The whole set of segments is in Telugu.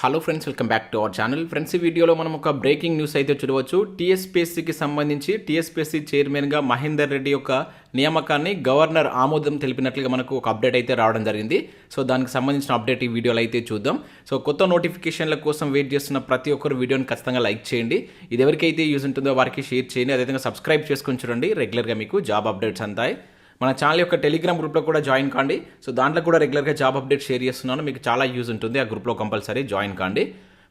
Hello friends welcome back to our channel friends ఈ వీడియోలో మనం ఒక బ్రేకింగ్ న్యూస్ అయితే చూడవచ్చు. టీఎస్పీఎస్సీకి సంబంధించి టీఎస్పీఎస్సీ చైర్మన్గా మహేందర్ రెడ్డి యొక్క నియామకాన్ని గవర్నర్ ఆమోదం తెలిపినట్లుగా మనకు ఒక అప్డేట్ అయితే రావడం జరిగింది. సో దానికి సంబంధించిన అప్డేట్ ఈ వీడియోలో అయితే చూద్దాం. సో కొత్త నోటిఫికేషన్ల కోసం వెయిట్ చేస్తున్న ప్రతి ఒక్కరు వీడియోని ఖచ్చితంగా లైక్ చేయండి. ఇది ఎవరికైతే యూజ్ ఉంటుందో వారికి షేర్ చేయండి. అదేవిధంగా సబ్స్క్రైబ్ చేసుకొని చూడండి. రెగ్యులర్గా మీకు జాబ్ అప్డేట్స్ అంతాయి మన ఛానల్ యొక్క టెలిగ్రామ్ గ్రూప్లో కూడా జాయిన్ కాండి. సో దాంట్లో కూడా రెగ్యులర్గా జాబ్ అప్డేట్ షేర్ చేస్తున్నాను. మీకు చాలా యూజ్ ఉంటుంది. ఆ గ్రూప్లో కంపల్సరీ జాయిన్ కాండి.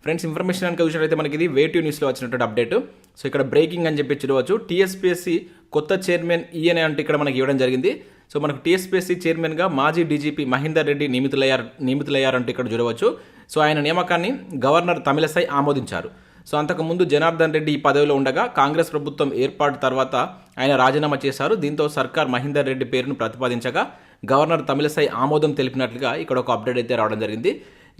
ఫ్రెండ్స్ ఇన్ఫర్మేషన్ కనుక చూసినట్లయితే మనకి ఇది వేటివ్ న్యూస్లో వచ్చినటువంటి అప్డేట్ సో ఇక్కడ బ్రేకింగ్ అని చెప్పి చూడవచ్చు. టీఎస్పీఎస్సీ కొత్త చైర్మన్ ఈఎన్ఏ అంటే ఇక్కడ మనకి ఇవ్వడం జరిగింది. సో మనకు టీఎస్పీఎస్సీ చైర్మన్గా మాజీ డీజీపీ మహేందర్ రెడ్డి నియమితులయ్యారు నియమితులయ్యారంటే ఇక్కడ చూడవచ్చు. సో ఆయన నియామకాన్ని గవర్నర్ తమిళసై ఆమోదించారు. సో అంతకుముందు జనార్దన్ రెడ్డి ఈ పదవిలో ఉండగా కాంగ్రెస్ ప్రభుత్వం ఏర్పాటు తర్వాత ఆయన రాజీనామా చేశారు. దీంతో సర్కార్ మహేందర్ రెడ్డి పేరును ప్రతిపాదించగా గవర్నర్ తమిళసై ఆమోదం తెలిపినట్లుగా ఇక్కడ ఒక అప్డేట్ అయితే రావడం జరిగింది.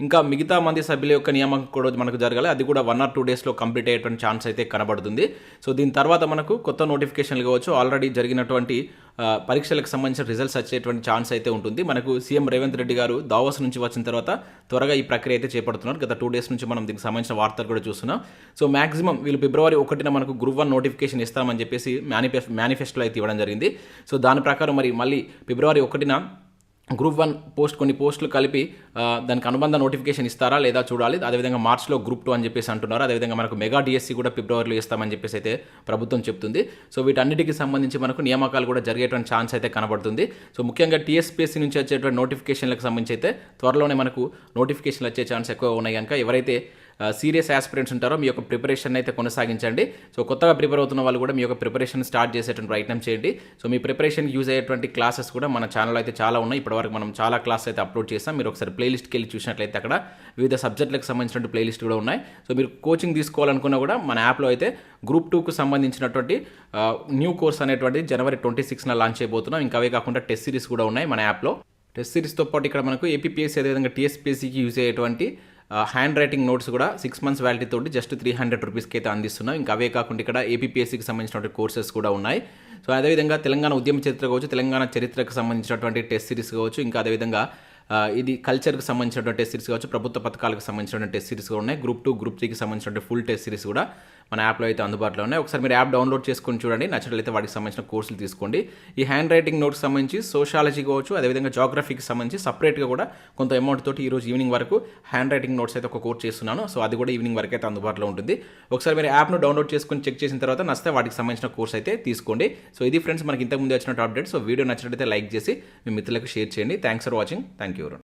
ఇంకా మిగతా మంది సభ్యుల యొక్క నియామకం కూడా మనకు జరగాలి. అది కూడా వన్ ఆర్ టూ డేస్లో కంప్లీట్ అయ్యేటువంటి ఛాన్స్ అయితే కనబడుతుంది. సో దీని తర్వాత మనకు కొత్త నోటిఫికేషన్లు కావచ్చు. ఆల్రెడీ జరిగినటువంటి పరీక్షలకు సంబంధించిన రిజల్ట్స్ వచ్చేటువంటి ఛాన్స్ అయితే ఉంటుంది. మనకు సీఎం రేవంత్ రెడ్డి గారు దావోస్ నుంచి వచ్చిన తర్వాత త్వరగా ఈ ప్రక్రియ అయితే చేపడుతున్నారు. గత టూ డేస్ నుంచి మనం దీనికి సంబంధించిన వార్తలు కూడా చూస్తున్నాం. సో మాక్సిమం వీళ్ళు ఫిబ్రవరి ఒకటిన మనకు గ్రూప్ వన్ నోటిఫికేషన్ ఇస్తామని చెప్పేసి మేనిఫెస్ మేనిఫెస్టోలో అయితే ఇవ్వడం జరిగింది. సో దాని ప్రకారం మరి మళ్ళీ ఫిబ్రవరి ఒకటిన గ్రూప్ వన్ పోస్ట్ కొన్ని పోస్టులు కలిపి దానికి అనుబంధ నోటిఫికేషన్ ఇస్తారా లేదా చూడాలి. అదేవిధంగా మార్చ్లో గ్రూప్ టూ అని చెప్పేసి అంటున్నారు. అదేవిధంగా మనకు మెగా డిఎస్సి కూడా ఫిబ్రవరిలో ఇస్తామని చెప్పేసి అయితే ప్రభుత్వం చెప్తుంది. సో వీటన్నిటికి సంబంధించి మనకు నియామకాలు కూడా జరిగేటువంటి ఛాన్స్ అయితే కనబడుతుంది. సో ముఖ్యంగా టీఎస్పీఎస్సీ నుంచి వచ్చేటువంటి నోటిఫికేషన్లకు సంబంధించి అయితే త్వరలోనే మనకు నోటిఫికేషన్లు వచ్చే ఛాన్స్ ఎక్కువ ఉన్నాయి. కనుక ఎవరైతే సీరియస్ ఆస్పిరెంట్స్ ఉంటారో మీ యొక్క ప్రిపరేషన్ అయితే కొనసాగించండి. సో కొత్తగా ప్రిపేర్ అవుతున్న వాళ్ళు కూడా మీ యొక్క ప్రిపరేషన్ స్టార్ట్ చేసేటువంటి ప్రయత్నం చేయండి. సో మీ ప్రిపరేషన్ యూజ్ అయ్యేటువంటి క్లాసెస్ కూడా మన ఛానల్ అయితే చాలా ఉన్నాయి. ఇప్పటివరకు మనం చాలా క్లాస్ అయితే అప్లోడ్ చేస్తాం మీరు ఒకసారి ప్లేలిస్ట్కి వెళ్ళి చూసినట్లయితే అక్కడ వివిధ సబ్జెక్టులకు సంబంధించిన ప్లేలిస్ట్ కూడా ఉన్నాయి. సో మీరు కోచింగ్ తీసుకోవాలనుకున్నా కూడా మన యాప్లో అయితే గ్రూప్ టూకు సంబంధించినటువంటి న్యూ కోర్స్ అనేటువంటి జనవరి ట్వంటీ సిక్స్న లాంచ్ అయిపోతున్నాం ఇంకా అవే కాకుండా టెస్ట్ సిరీస్ కూడా ఉన్నాయి మన యాప్లో టెస్ట్ సిరీస్తో పాటు ఇక్కడ మనకు ఏపీఎస్సీ అదేవిధంగా టీఎస్పీఎస్సీకి యూజ్ అయ్యేటువంటి హ్యాండ్ రైటింగ్ నోట్స్ కూడా సిక్స్ మంత్స్ వ్యాలిటీ తోటి జస్ట్ త్రీ హండ్రెడ్ రూపీస్కి అయితే అందిస్తున్నాం ఇంకా అవే కాకుండా ఇక్కడ ఏపీఎస్సీకి సంబంధించినటువంటి కోర్సెస్ కూడా ఉన్నాయి. సో అదేవిధంగా తెలంగాణ ఉద్యమ చరిత్ర కావచ్చు తెలంగాణ చరిత్రకు సంబంధించినటువంటి టెస్ట్ సిరీస్ కావచ్చు ఇంకా అదేవిధంగా ఇది కల్చర్కి సంబంధించినటువంటి టెస్ట్ సిరీస్ కావచ్చు ప్రభుత్వ పథకాలకు సంబంధించినటువంటి టెస్ట్ సిరీస్ కూడా ఉన్నాయి. గ్రూప్ టూ గ్రూప్ త్రీకి సంబంధించినటువంటి ఫుల్ టెస్ట్ సిరీస్ కూడా మన యాప్లో అయితే అందుబాటులో ఉన్నాయి. ఒకసారి మీరు యాప్ డౌన్లోడ్ చేసుకొని చూడండి. నచ్చినట్లయితే వాటికి సంబంధించిన కోర్సులు తీసుకోండి. ఈ హ్యాండ్ రైటింగ్ నోట్స్ సంబంధించి సోషాలజీ కావచ్చు అదేవిధంగా జాగ్రఫీకి సంబంధించి సపరేట్గా కూడా కొంత అమౌంట్ తోటి ఈరోజు ఈవినింగ్ వరకు హ్యాండ్ రైటింగ్ నోట్స్ అయితే ఒక కోర్స్ చేస్తున్నాను. సో అది కూడా ఈవినింగ్ వరకు అయితే అందుబాటులో ఉంటుంది. ఒకసారి మీరు యాప్ను డౌన్లోడ్ చేసుకొని చెక్ చేసిన తర్వాత నచ్చితే వాటికి సంబంధించిన కోర్స్ అయితే తీసుకోండి. సో ఇది ఫ్రెండ్స్ మనకి ఇంతకుముందు వచ్చిన అప్డేట్. సో వీడియో నచ్చినట్లయితే లైక్ చేసి మీ మిత్రులకు షేర్ చేయండి. Thanks for watching. Thank you